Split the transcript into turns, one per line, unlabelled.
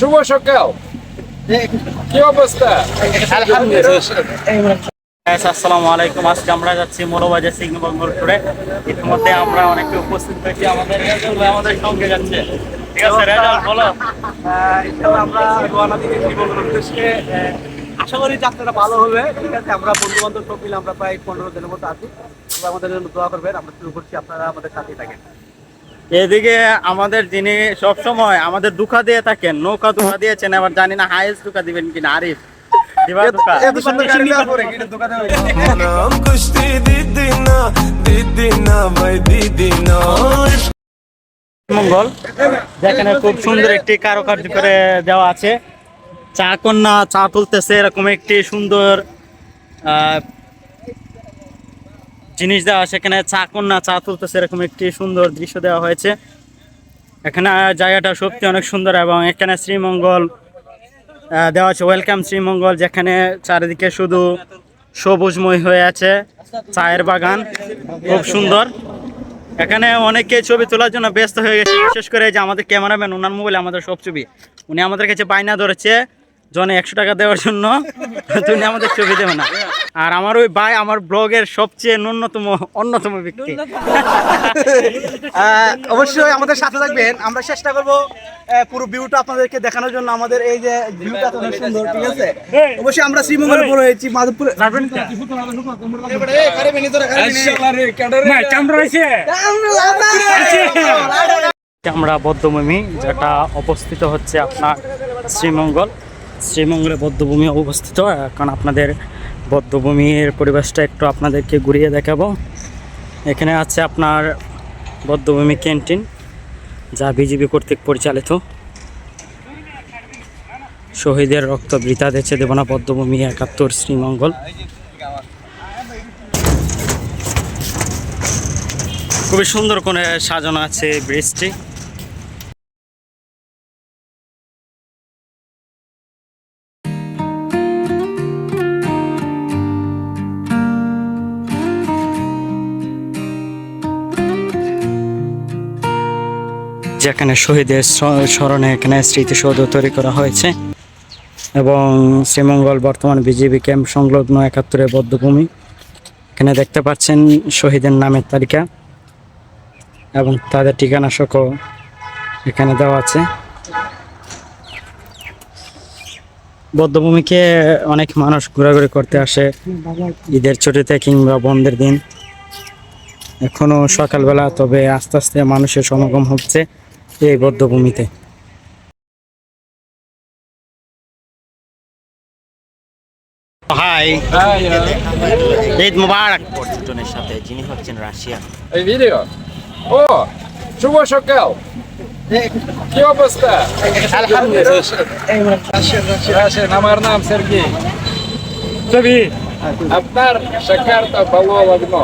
শুভ সকাল। কি অবস্থা?
Guys, আসসালামু আলাইকুম। আজকে আমরা যাচ্ছি মৌলবাজার সিংহবঙ্গল টুরে ইতিমধ্যে আমরা অনেকে উপস্থিত হয়েছি। আমাদের রেজাল আমাদের সঙ্গে যাচ্ছে। ঠিক আছে রেজাল বলো।
আমরা রওনা দিকে জীবনের উদ্দেশ্যে। আশা করি যাত্রাটা ভালো হবে। ঠিক আছে আমরা বন্ধু বান্ধব সব মিলে আমরা প্রায় পনেরো দিনের মতো আছি। আমাদের জন্য দোয়া করবেন। আমরা শুরু করছি। আপনারা আমাদের সাথেই থাকেন।
এদিকে আমাদের যিনি সবসময় আমাদের দুঃখা দিয়ে থাকেন নৌকা দুঃখা দিয়েছেন এবার জানি না হাইয়েস্ট দুঃখা দিবেন কিনা আরিফ। মঙ্গল যেখানে খুব সুন্দর একটি কারুকার্য করে দেওয়া আছে। চা কন্যা চা তুলতেছে এরকম একটি সুন্দর আহ, জিনিস দেওয়া সেখানে চা কন্যা, চা তুলতেছে এরকম একটি সুন্দর দৃশ্য দেওয়া হয়েছে। এখানে জায়গাটা সত্যি অনেক সুন্দর এবং এখানে শ্রীমঙ্গল দেওয়া আছে। ওয়েলকাম শ্রীমঙ্গল, যেখানে চারিদিকে শুধু সবুজময় হয়ে আছে চায়ের বাগান। খুব সুন্দর। এখানে অনেকে ছবি তোলার জন্য ব্যস্ত হয়ে গেছে। বিশেষ করে যে আমাদের ক্যামেরাম্যান, ওনার মোবাইলে আমাদের সব ছবি। উনি আমাদের কাছে বায়না ধরেছে। জনে একশো টাকা দেওয়ার জন্য তুমি আমাদের ছবি দেবে না। আর আমার ওই ভাই আমার ব্লগের সবচেয়ে ন্যূনতম অন্যতম ব্যক্তি।
অবশ্যই আমাদের সাথে থাকবেন। আমরা চেষ্টা করব পুরো ভিউটা আপনাদেরকে দেখানোর জন্য আমাদের এই যে ভিউটা অনেক সুন্দর ঠিক আছে? অবশ্যই আমরা শ্রীমঙ্গলে বড় হয়েছি মাধবপুরে
আমরা বদ্ধভূমি যেটা অবস্থিত হচ্ছে আপনার শ্রীমঙ্গল। শ্রীমঙ্গলে বদ্ধভূমি অবস্থিত এখন আপনাদের বদ্ধভূমির পরিবেশটা একটু আপনাদেরকে ঘুরিয়ে দেখাবো। এখানে আছে আপনার বদ্ধভূমি ক্যান্টিন, যা বিজেপি কর্তৃক পরিচালিত। শহীদের রক্ত বৃথা দেছে দেবনা বদ্ধভূমি একাত্তর শ্রীমঙ্গল। খুবই সুন্দর করে সাজানো আছে ব্রিজটি। যেখানে শহীদের স্মরণে এখানে স্মৃতিসৌধ তৈরি করা হয়েছে এবং শ্রীমঙ্গল বর্তমান বিজেপি ক্যাম্প সংলগ্ন একাত্তরের বদ্ধভূমি। এখানে দেখতে পাচ্ছেন শহীদের নামের তালিকা এবং তাদের ঠিকানা সহ এখানে দেওয়া আছে। বদ্ধভূমিকে অনেক মানুষ ঘোরাঘুরি করতে আসে ঈদের ছুটিতে কিংবা বন্ধের দিন। এখনও সকালবেলা তবে আস্তে আস্তে মানুষের সমাগম হচ্ছে। এই বদ্ধভূমিতে। হাই ঈদ মুবারক। পর্যটনের সাথে যিনি হচ্ছেন রাশিয়া।
এই ভিডিও। ও শুভ সকাল। কি অবস্থা? রাশেদ, আমার নাম সের্গেই আপনার শেখারটা ভালো লাগল